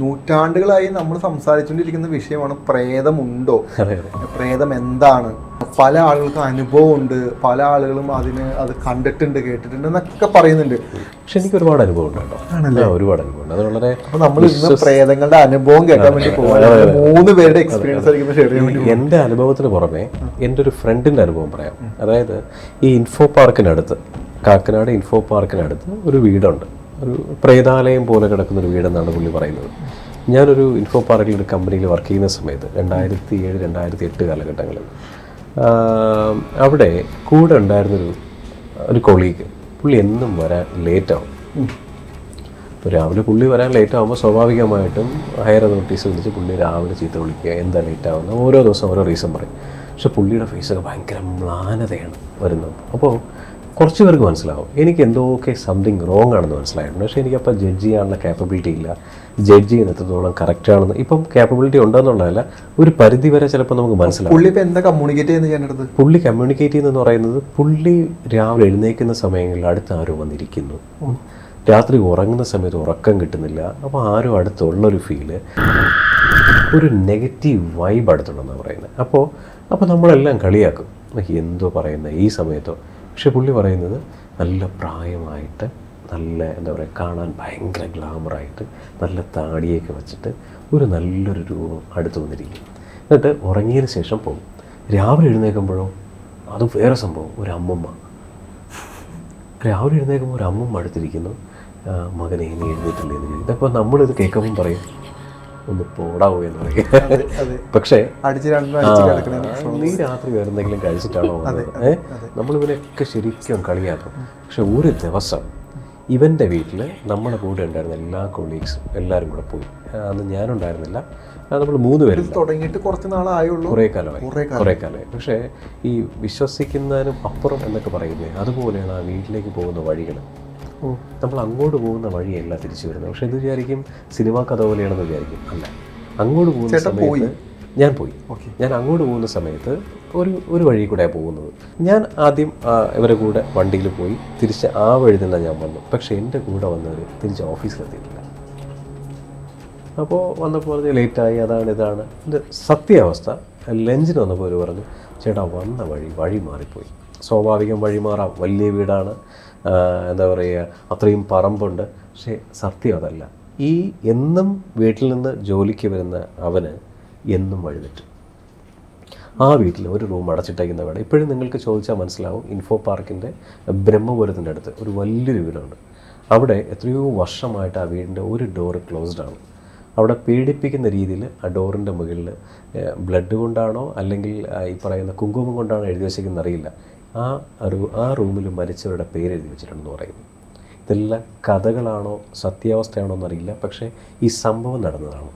നൂറ്റാണ്ടുകളായി നമ്മൾ സംസാരിച്ചുകൊണ്ടിരിക്കുന്ന വിഷയമാണ് പ്രേതമുണ്ടോ? പ്രേതം എന്താണ്? പല ആളുകൾക്കും അനുഭവമുണ്ട് പല ആളുകളും അതിന് അത് കണ്ടിട്ടുണ്ട് കേട്ടിട്ടുണ്ട് എന്നൊക്കെ പറയുന്നുണ്ട്. പക്ഷെ എനിക്ക് ഒരുപാട് അനുഭവം ഉണ്ട് ഒരുപാട് അനുഭവം ഉണ്ട്. അത് വളരെ അപ്പൊ നമ്മൾ ഇന്ന് പ്രേതങ്ങളുടെ അനുഭവം കേൾക്കാൻ വേണ്ടി പോകാൻ മൂന്ന് പേരുടെ എക്സ്പീരിയൻസ് ആയിരിക്കും ഷെയർ ചെയ്യാൻ വേണ്ടി എന്റെ അനുഭവത്തിന് പുറമെ എന്റെ ഒരു ഫ്രണ്ടിന്റെ അനുഭവം പറയാം. അതായത് ഈ ഇൻഫോ പാർക്കിനടുത്ത് കാക്കനാട് ഇൻഫോ പാർക്കിനടുത്ത് ഒരു വീടുണ്ട്. ഒരു പ്രേതാലയം പോലെ കിടക്കുന്ന ഒരു വീടെന്നാണ് പുള്ളി പറയുന്നത്. ഞാനൊരു ഇൻഫോ പാർക്കിൽ ഒരു കമ്പനിയിൽ വർക്ക് ചെയ്യുന്ന സമയത്ത് രണ്ടായിരത്തി ഏഴ് രണ്ടായിരത്തി എട്ട് കാലഘട്ടങ്ങളിൽ അവിടെ കൂടെ ഉണ്ടായിരുന്നൊരു ഒരു കൊളീഗ് പുള്ളി എന്നും വരാൻ ലേറ്റാവും രാവിലെ പുള്ളി വരാൻ ലേറ്റ് സ്വാഭാവികമായിട്ടും ഹയർ അതോറിറ്റീസ് വിളിച്ച് പുള്ളി രാവിലെ ചീത്ത വിളിക്കുക എന്താ ലേറ്റ് ആവുന്നത് ഓരോ ദിവസം ഓരോ റീസൺ പറയും. പക്ഷെ പുള്ളിയുടെ ഫേസൊക്കെ ഭയങ്കര മ്ലാനതയാണ് വരുന്നത്. അപ്പോൾ കുറച്ച് പേർക്ക് മനസ്സിലാവും. എനിക്ക് എന്തോക്കെ സംതിങ് റോങ് ആണെന്ന് മനസ്സിലായിട്ടുണ്ട്. പക്ഷേ എനിക്കപ്പോൾ ജഡ്ജ് ചെയ്യാനുള്ള കാപ്പബിലിറ്റി ഇല്ല. ജഡ്ജ് ചെയ്യുന്ന എത്രത്തോളം കറക്റ്റ് ആണെന്ന്. ഇപ്പം കാപ്പബിലിറ്റി ഉണ്ടെന്നുള്ളതല്ല ഒരു പരിധി വരെ ചിലപ്പോൾ നമുക്ക് മനസ്സിലാവും. പുള്ളി ഇപ്പോൾ എന്താ കമ്മ്യൂണിക്കേറ്റ് ചെയ്യുന്നത് പുള്ളി കമ്മ്യൂണിക്കേറ്റ് ചെയ്യുന്നതെന്ന് പറയുന്നത് പുള്ളി രാവിലെ എഴുന്നേൽക്കുന്ന സമയങ്ങളിൽ അടുത്ത് ആരോ വന്നിരിക്കുന്നു. രാത്രി ഉറങ്ങുന്ന സമയത്ത് ഉറക്കം കിട്ടുന്നില്ല. അപ്പോൾ ആരോ അടുത്തുള്ളൊരു ഫീൽ ഒരു നെഗറ്റീവ് വൈബ് അടുത്തുണ്ടെന്നാണ് പറയുന്നത്. അപ്പോൾ അപ്പോൾ നമ്മളെല്ലാം കളിയാക്കും. എന്തോ പറയുന്നത് ഈ സമയത്തോ? പക്ഷെ പുള്ളി പറയുന്നത് നല്ല പ്രായമായിട്ട് നല്ല എന്താ പറയുക കാണാൻ ഭയങ്കര ഗ്ലാമറായിട്ട് നല്ല താടിയൊക്കെ വെച്ചിട്ട് ഒരു നല്ലൊരു രൂപം അടുത്ത് വന്നിരിക്കും. എന്നിട്ട് ഉറങ്ങിയതിന് ശേഷം പോകും രാവിലെ എഴുന്നേൽക്കുമ്പോഴോ അത് വേറെ സംഭവം ഒരു അമ്മമ്മ. രാവിലെ എഴുന്നേൽക്കുമ്പോൾ ഒരു അമ്മമ്മ അടുത്തിരിക്കുന്നു. മകനെ ഇനി എഴുന്നേറ്റില്ലേ എന്ന് ചോദിക്കും. ഇതപ്പോൾ നമ്മളിത് കേൾക്കുമ്പം പറയും ഒന്ന് പോടാവോ എന്ന് പറയും. പക്ഷേ നീ രാത്രി വേറെ എന്തെങ്കിലും കഴിച്ചിട്ടാണോ നമ്മളിവനൊക്കെ ശരിക്കും കളിയാക്കും. പക്ഷെ ഒരു ദിവസം ഇവന്റെ വീട്ടിൽ നമ്മുടെ കൂടെ ഉണ്ടായിരുന്ന എല്ലാ കൊളീഗ്സും എല്ലാവരും കൂടെ പോയി. അന്ന് ഞാനുണ്ടായിരുന്നില്ല. നമ്മൾ മൂന്ന് പേര് തുടങ്ങിയിട്ട് കുറച്ച് നാളായുള്ളൂ. കുറേ കാലമായി. കുറേ കാലമായി. പക്ഷേ ഈ വിശ്വസിക്കുന്നതിനും അപ്പുറം എന്നൊക്കെ പറയുന്നത് അതുപോലെയാണ് ആ വീട്ടിലേക്ക് പോകുന്ന വഴികൾ. നമ്മൾ അങ്ങോട്ട് പോകുന്ന വഴിയല്ല തിരിച്ചു വരുന്നത്. പക്ഷെ ഇത് വിചാരിക്കും? സിനിമാ കഥ പോലെയാണെന്ന് വിചാരിക്കും. അല്ല. അങ്ങോട്ട് പോകുന്ന സമയത്ത് ഞാൻ പോയി. ഞാൻ അങ്ങോട്ട് പോകുന്ന സമയത്ത് ഒരു ഒരു വഴി കൂടെയാണ് പോകുന്നത്. ഞാൻ ആദ്യം ഇവരെ കൂടെ വണ്ടിയിൽ പോയി തിരിച്ച് ആ വഴി തന്നെ ഞാൻ വന്നു. പക്ഷെ എന്റെ കൂടെ വന്നവർ തിരിച്ച് ഓഫീസിലെത്തിയിട്ടില്ല. അപ്പോൾ വന്നപ്പോൾ പറഞ്ഞ് ലേറ്റായി അതാണ് ഇതാണ്. എന്റെ സത്യാവസ്ഥ. ലഞ്ചിന് വന്നപ്പോൾ അവർ പറഞ്ഞു ചേട്ടാ വന്ന വഴി വഴി മാറിപ്പോയി. സ്വാഭാവികം വഴിമാറാം. വലിയ വീടാണ്. എന്താ പറയുക അത്രയും പറമ്പുണ്ട്. പക്ഷേ സത്യം അതല്ല. ഈ എന്നും വീട്ടിൽ നിന്ന് ജോലിക്ക് വരുന്ന അവന് എന്നും വഴി തെറ്റും ആ വീട്ടിൽ ഒരു റൂം അടച്ചിട്ടേക്കുന്ന വീട് ഇപ്പോഴും നിങ്ങൾക്ക് ചോദിച്ചാൽ മനസ്സിലാവും ഇൻഫോ പാർക്കിന്റെ ബ്രഹ്മപുരത്തിന്റെ അടുത്ത് ഒരു വലിയൊരു വീടുണ്ട്. അവിടെ എത്രയോ വർഷമായിട്ട് ആ വീടിന്റെ ഒരു ഡോറ് ക്ലോസ്ഡ് ആണ്. അവിടെ പീഡിപ്പിക്കുന്ന രീതിയിൽ ആ ഡോറിന്റെ മുകളിൽ ബ്ലഡ് കൊണ്ടാണോ അല്ലെങ്കിൽ ഈ പറയുന്ന കുങ്കുമം കൊണ്ടാണോ എഴുതി വെച്ചിരിക്കുന്നത് അറിയില്ല ആ ആ റൂമിൽ മരിച്ചവരുടെ പേര് എഴുതി വെച്ചിട്ടുണ്ടെന്ന് പറയുന്നു. ഇതെല്ലാം കഥകളാണോ സത്യാവസ്ഥയാണോ എന്നറിയില്ല. പക്ഷേ ഈ സംഭവം നടന്നതാണ്.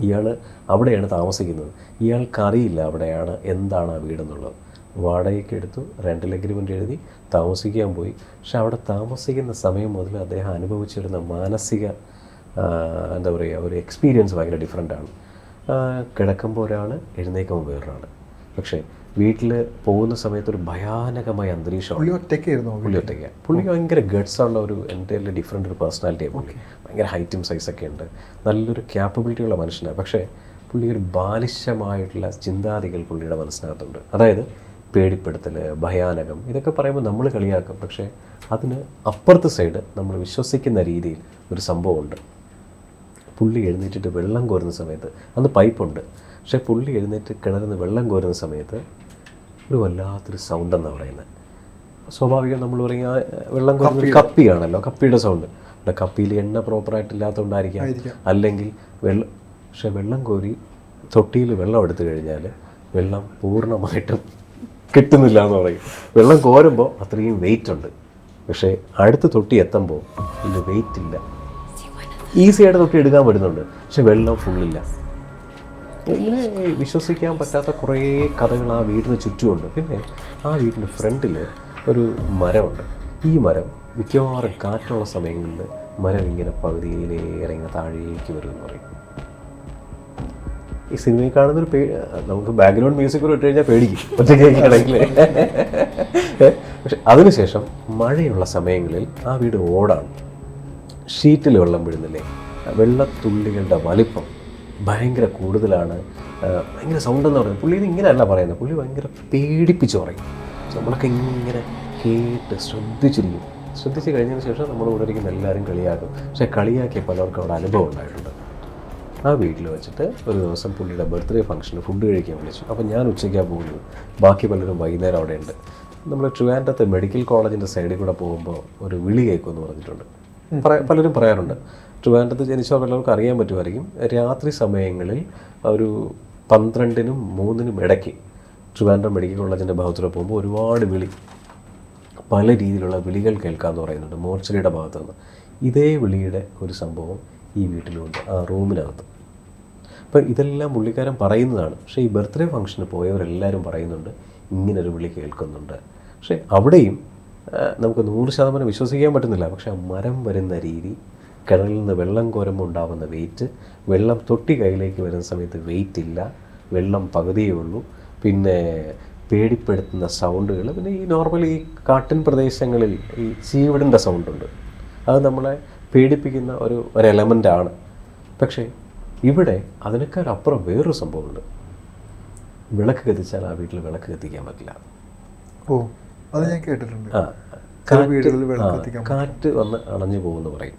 ഇയാൾ അവിടെയാണ് താമസിക്കുന്നത്. ഇയാൾക്കറിയില്ല അവിടെയാണ് എന്താണ് ആ വീടെന്നുള്ളത്. വാടകയ്ക്ക് എടുത്തു റെന്റൽ അഗ്രിമെന്റ് എഴുതി താമസിക്കാൻ പോയി. പക്ഷെ അവിടെ താമസിക്കുന്ന സമയം മുതൽ അദ്ദേഹം അനുഭവിച്ചിരുന്ന മാനസിക എന്താ പറയുക ഒരു എക്സ്പീരിയൻസ് ഭയങ്കര ഡിഫറെന്റ് ആണ്. ആ, കിടക്കുമ്പോൾ ഒരാൾ എഴുന്നേക്കുമ്പോൾ വേറൊരാൾ പക്ഷേ വീട്ടിൽ പോകുന്ന സമയത്ത് ഒരു ഭയാനകമായ അന്തരീക്ഷമാണ് പുള്ളി ഒറ്റയ്ക്കായിരുന്നു പുള്ളി ഒറ്റയ്ക്ക്. പുള്ളിക്ക് ഭയങ്കര ഗഡ്സ് ഉള്ള ഒരു എന്റെ ഡിഫറെന്റ് ഒരു പേഴ്സണാലിറ്റിയാണ് പുള്ളി. ഭയങ്കര ഹൈറ്റും സൈസൊക്കെ ഉണ്ട്. നല്ലൊരു ക്യാപ്പബിലിറ്റി ഉള്ള മനുഷ്യനാണ് പക്ഷേ പുള്ളി ഒരു ബാലിശമായിട്ടുള്ള ചിന്താതികൾ പുള്ളിയുടെ മനസ്സിനകത്തുണ്ട്. അതായത് പേടിപ്പെടുത്തൽ ഭയാനകം ഇതൊക്കെ പറയുമ്പോൾ നമ്മൾ കളിയാക്കും. പക്ഷേ അതിന് അപ്പുറത്തെ സൈഡ് നമ്മൾ വിശ്വസിക്കുന്ന രീതിയിൽ ഒരു സംഭവമുണ്ട്. പുള്ളി എഴുന്നേറ്റിട്ട് വെള്ളം കോരുന്ന സമയത്ത് അന്ന് പൈപ്പുണ്ട് പക്ഷേ പുള്ളി എഴുന്നേറ്റ് കിണറിന്ന് വെള്ളം കോരുന്ന സമയത്ത് ഒരു വല്ലാത്തൊരു സൗണ്ട് എന്നാണ് പറയുന്നത് സ്വാഭാവികം നമ്മൾ പറയും വെള്ളം കോരുന്ന കപ്പിയാണല്ലോ കപ്പിയുടെ സൗണ്ട് ഇവിടെ കപ്പിയിൽ എണ്ണ പ്രോപ്പറായിട്ട് ഇല്ലാത്തതുകൊണ്ടായിരിക്കാം ആയിരിക്കാം. അല്ലെങ്കിൽ വെള്ളം പക്ഷെ വെള്ളം കോരി തൊട്ടിയിൽ വെള്ളം എടുത്തു കഴിഞ്ഞാൽ വെള്ളം പൂർണമായിട്ടും കിട്ടുന്നില്ല എന്ന് പറയും. വെള്ളം കോരുമ്പോൾ അത്രയും വെയിറ്റ് ഉണ്ട്. പക്ഷേ അടുത്ത തൊട്ടി എത്തുമ്പോൾ ഇതിന്റെ വെയിറ്റ് ഇല്ല. ഈസിയായിട്ട് തൊട്ടി എടുക്കാൻ പറ്റുന്നുണ്ട്. പക്ഷെ വെള്ളം ഫുള്ളില്ല ഇങ്ങനെ വിശ്വസിക്കാൻ പറ്റാത്ത കുറേ കഥകൾ ആ വീടിന് ചുറ്റുമുണ്ട്. പിന്നെ ആ വീടിന്റെ ഫ്രണ്ടിൽ ഒരു മരമുണ്ട്. ഈ മരം മിക്കവാറും കാറ്റുള്ള സമയങ്ങളിൽ മരം ഇങ്ങനെ പകുതിയിലേറെ ഇങ്ങനെ താഴേക്ക് വരുമെന്ന് പറയും. ഈ സിനിമയിൽ കാണുന്നൊരു പേ നമുക്ക് ബാക്ക്ഗ്രൗണ്ട് മ്യൂസിക് കൂടെ ഇട്ട് കഴിഞ്ഞാൽ പേടിക്കും. ഒറ്റയ്ക്കാണെങ്കിൽ പക്ഷെ അതിനുശേഷം മഴയുള്ള സമയങ്ങളിൽ ആ വീട് ഓടാണ്. ഷീറ്റിൽ വെള്ളം വീഴുന്നില്ലേ? വെള്ളത്തുള്ളികളുടെ വലിപ്പം ഭയങ്കര കൂടുതലാണ്. ഭയങ്കര സൗണ്ട് എന്ന് പറയുന്നത് പുള്ളി ഇത് ഇങ്ങനെയല്ല പറയുന്നത്. പുള്ളി ഭയങ്കര പേടിപ്പിച്ച് പറയും. നമ്മളൊക്കെ ഇങ്ങനെ കേട്ട് ശ്രദ്ധിച്ചിരിക്കും. ശ്രദ്ധിച്ച് കഴിഞ്ഞതിന് ശേഷം നമ്മൾ ഇവിടെ ഇരിക്കുന്ന എല്ലാവരും കളിയാക്കും. പക്ഷേ കളിയാക്കിയ പലർക്കും അവിടെ അനുഭവം ഉണ്ടായിട്ടുണ്ട്. ആ വീട്ടിൽ വെച്ചിട്ട് ഒരു ദിവസം പുള്ളിയുടെ ബർത്ത്ഡേ ഫംഗ്ഷന് ഫുഡ് കഴിക്കാൻ വിളിച്ചു. അപ്പോൾ ഞാൻ ഉച്ചയ്ക്കാണ് പോകുന്നത്. ബാക്കി പലരും വൈകുന്നേരം അവിടെ ഉണ്ട് നമ്മൾ ട്രിവാൻഡത്തെ മെഡിക്കൽ കോളേജിന്റെ സൈഡിൽ കൂടെ പോകുമ്പോൾ ഒരു വിളി കേൾക്കുമെന്ന് പറഞ്ഞിട്ടുണ്ട്. പറ- പലരും പറയാറുണ്ട്. ട്രിവാൻഡ്രത്ത് ജനിച്ചവർ പലർക്കും അറിയാൻ പറ്റുമായിരിക്കും. രാത്രി സമയങ്ങളിൽ ഒരു പന്ത്രണ്ടിനും മൂന്നിനും ഇടയ്ക്ക് ട്രിവാൻഡ്രം മെഡിക്കൽ കോളേജിന്റെ ഭാഗത്തൂടെ പോകുമ്പോൾ ഒരുപാട് വിളി പല രീതിയിലുള്ള വിളികൾ കേൾക്കാമെന്ന് പറയുന്നുണ്ട് മോർച്ചറിയുടെ ഭാഗത്തു നിന്ന് ഇതേ വിളിയുടെ ഒരു സംഭവം ഈ വീട്ടിലുണ്ട് ആ റൂമിനകത്ത്. അപ്പം ഇതെല്ലാം പുള്ളിക്കാരൻ പറയുന്നതാണ്. പക്ഷേ ഈ ബർത്ത്ഡേ ഫംഗ്ഷന് പോയവരെല്ലാവരും പറയുന്നുണ്ട് ഇങ്ങനൊരു വിളി കേൾക്കുന്നുണ്ട്. പക്ഷേ അവിടെയും നമുക്ക് നൂറ് ശതമാനം വിശ്വസിക്കാൻ പറ്റുന്നില്ല. പക്ഷേ മരം വരുന്ന രീതി കിണറിൽ നിന്ന് വെള്ളം കോരുമ്പോൾ ഉണ്ടാകുന്ന വെയിറ്റ് വെള്ളം തൊട്ടി കയ്യിലേക്ക് വരുന്ന സമയത്ത് വെയിറ്റ് ഇല്ല വെള്ളം പകുതിയേ ഉള്ളൂ. പിന്നെ പേടിപ്പെടുത്തുന്ന സൗണ്ടുകൾ പിന്നെ ഈ നോർമലി ഈ കാട്ടിൻ പ്രദേശങ്ങളിൽ ഈ ചീവിടിന്റെ സൗണ്ടുണ്ട് അത് നമ്മളെ പേടിപ്പിക്കുന്ന ഒരു ഒരു എലമെന്റാണ് പക്ഷേ ഇവിടെ അതിനേക്കാൾ അപ്പുറം വേറൊരു സംഭവമുണ്ട്. വിളക്ക് കത്തിച്ചാൽ ആ വീട്ടിൽ വിളക്ക് കത്തിക്കാൻ പറ്റില്ല. ഓ അത് ഞാൻ കേട്ടിട്ടുണ്ട്. ആ കാറ്റ് വന്ന് അണഞ്ഞു പോകുമെന്ന് പറയും.